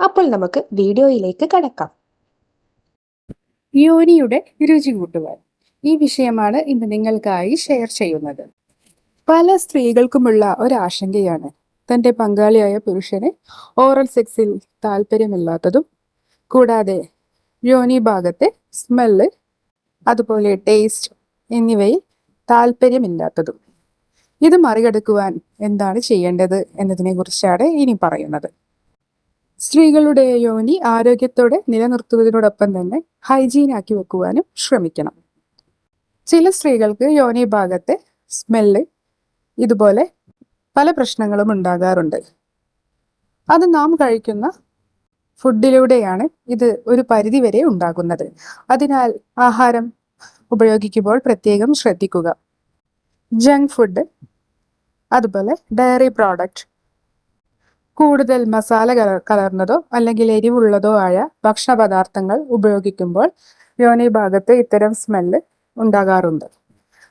അപ്പോൾ നമുക്ക് വീഡിയോയിലേക്ക് കടക്കാം. യോനിയുടെ രുചി കൂട്ടുവാൻ ഈ വിഷയമാണ് ഇന്ന് നിങ്ങൾക്കായി ഷെയർ ചെയ്യുന്നത്. പല സ്ത്രീകൾക്കുമുള്ള ഒരാശങ്കയാണ് തന്റെ പങ്കാളിയായ പുരുഷന് ഓറൽ സെക്സിൽ താല്പര്യമില്ലാത്തതും കൂടാതെ യോനി ഭാഗത്തെ സ്മെല്ല് അതുപോലെ ടേസ്റ്റ് എന്നിവയിൽ താല്പര്യമില്ലാത്തതും ഇത് മറികടക്കുവാൻ എന്താണ് ചെയ്യേണ്ടത് എന്നതിനെ കുറിച്ചാണ് ഇനി പറയുന്നത്. സ്ത്രീകളുടെ യോനി ആരോഗ്യത്തോടെ നിലനിർത്തുന്നതിനോടൊപ്പം തന്നെ ഹൈജീൻ ആക്കി വെക്കുവാനും ശ്രമിക്കണം. ചില സ്ത്രീകൾക്ക് യോനി ഭാഗത്തെ സ്മെല്ല് ഇതുപോലെ പല പ്രശ്നങ്ങളും ഉണ്ടാകാറുണ്ട്. അത് നാം കഴിക്കുന്ന ഫുഡിലൂടെയാണ് ഇത് ഒരു പരിധിവരെ ഉണ്ടാകുന്നത്. അതിനാൽ ആഹാരം ഉപയോഗിക്കുമ്പോൾ പ്രത്യേകം ശ്രദ്ധിക്കുക. ജങ്ക് ഫുഡ് അതുപോലെ ഡയറി പ്രോഡക്റ്റ് കൂടുതൽ മസാല കല- കലർന്നതോ അല്ലെങ്കിൽ എരിവുള്ളതോ ആയ ഭക്ഷണ പദാർത്ഥങ്ങൾ ഉപയോഗിക്കുമ്പോൾ യോനി ഭാഗത്ത് ഇത്തരം സ്മെല്ല് ഉണ്ടാകാറുണ്ട്.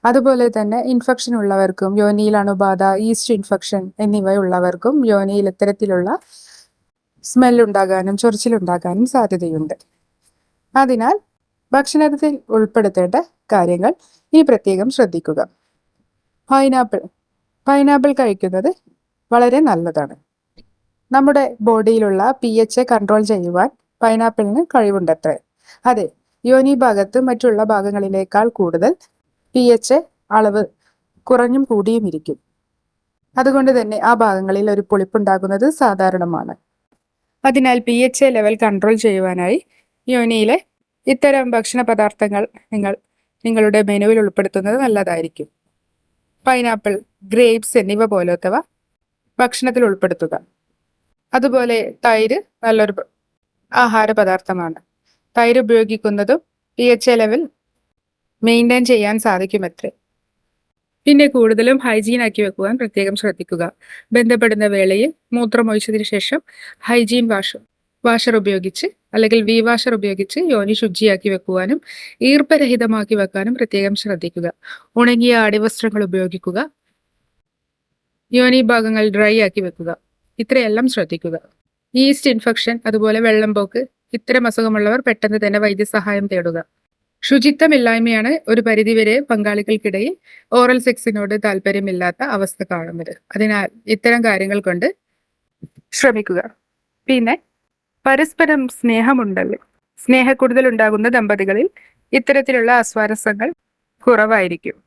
അതുപോലെ തന്നെ ഇൻഫെക്ഷൻ ഉള്ളവർക്കും യോനിയിൽ അണുബാധ ഈസ്റ്റ് ഇൻഫെക്ഷൻ എന്നിവയുള്ളവർക്കും യോനിയിൽ ഇത്തരത്തിലുള്ള സ്മെല്ല് ഉണ്ടാകാനും ചൊറിച്ചിലുണ്ടാകാനും സാധ്യതയുണ്ട്. അതിനാൽ ഭക്ഷണത്തിൽ ഉൾപ്പെടുത്തേണ്ട കാര്യങ്ങൾ ഈ പ്രത്യേകം ശ്രദ്ധിക്കുക. പൈനാപ്പിൾ പൈനാപ്പിൾ കഴിക്കുന്നത് വളരെ നല്ലതാണ്. നമ്മുടെ ബോഡിയിലുള്ള പി എച്ച് എ കൺട്രോൾ ചെയ്യുവാൻ പൈനാപ്പിളിന് കഴിവുണ്ടത്രേ. അതെ യോനി ഭാഗത്ത് മറ്റുള്ള ഭാഗങ്ങളിലേക്കാൾ കൂടുതൽ പി എച്ച് എ അളവ് കുറഞ്ഞും കൂടിയും ഇരിക്കും. അതുകൊണ്ട് തന്നെ ആ ഭാഗങ്ങളിൽ ഒരു പുളിപ്പുണ്ടാകുന്നത് സാധാരണമാണ്. അതിനാൽ P H A level control ചെയ്യുവാനായി യോനിയിലെ ഇത്തരം ഭക്ഷണ പദാർത്ഥങ്ങൾ നിങ്ങൾ നിങ്ങളുടെ മെനുവിൽ ഉൾപ്പെടുത്തുന്നത് നല്ലതായിരിക്കും. പൈനാപ്പിൾ ഗ്രേപ്സ് എന്നിവ പോലത്തവ ഭക്ഷണത്തിൽ ഉൾപ്പെടുത്തുക. അതുപോലെ തൈര് നല്ലൊരു ആഹാര പദാർത്ഥമാണ് തൈര് ഉപയോഗിക്കുന്നതും P H A level maintain ചെയ്യാൻ സാധിക്കുമത്രേ പിന്നെ കൂടുതലും ഹൈജീൻ ആക്കി വെക്കുവാൻ പ്രത്യേകം ശ്രദ്ധിക്കുക. ബന്ധപ്പെടുന്ന വേളയിൽ മൂത്രമൊഴിച്ചതിന് ശേഷം ഹൈജീൻ വാഷ് വാഷർ ഉപയോഗിച്ച് അല്ലെങ്കിൽ വി വാഷർ ഉപയോഗിച്ച് യോനി ശുചിയാക്കി വെക്കുവാനും ഈർപ്പരഹിതമാക്കി വെക്കാനും പ്രത്യേകം ശ്രദ്ധിക്കുക. ഉണങ്ങിയ അടിവസ്ത്രങ്ങൾ ഉപയോഗിക്കുക. യോനി ഭാഗങ്ങൾ ഡ്രൈ ആക്കി വെക്കുക. ഇത്രയെല്ലാം ശ്രദ്ധിക്കുക. ഈസ്റ്റ് ഇൻഫെക്ഷൻ അതുപോലെ വെള്ളം വെള്ളംപോക്ക് ഇത്തരം അസുഖമുള്ളവർ പെട്ടെന്ന് തന്നെ വൈദ്യസഹായം തേടുക. ശുചിത്വമില്ലായ്മയാണ് ഒരു പരിധിവരെ പങ്കാളികൾക്കിടയിൽ ഓറൽ സെക്സിനോട് താല്പര്യമില്ലാത്ത അവസ്ഥ കാണുന്നത്. അതിനാൽ ഇത്തരം കാര്യങ്ങൾ കൊണ്ട് ശ്രമിക്കുക. പിന്നെ പരസ്പരം സ്നേഹമുണ്ടല്ലോ. സ്നേഹക്കൂടുതൽ ഉണ്ടാകുന്ന ദമ്പതികളിൽ ഇത്തരത്തിലുള്ള അസ്വാരസ്യങ്ങൾ കുറവായിരിക്കും.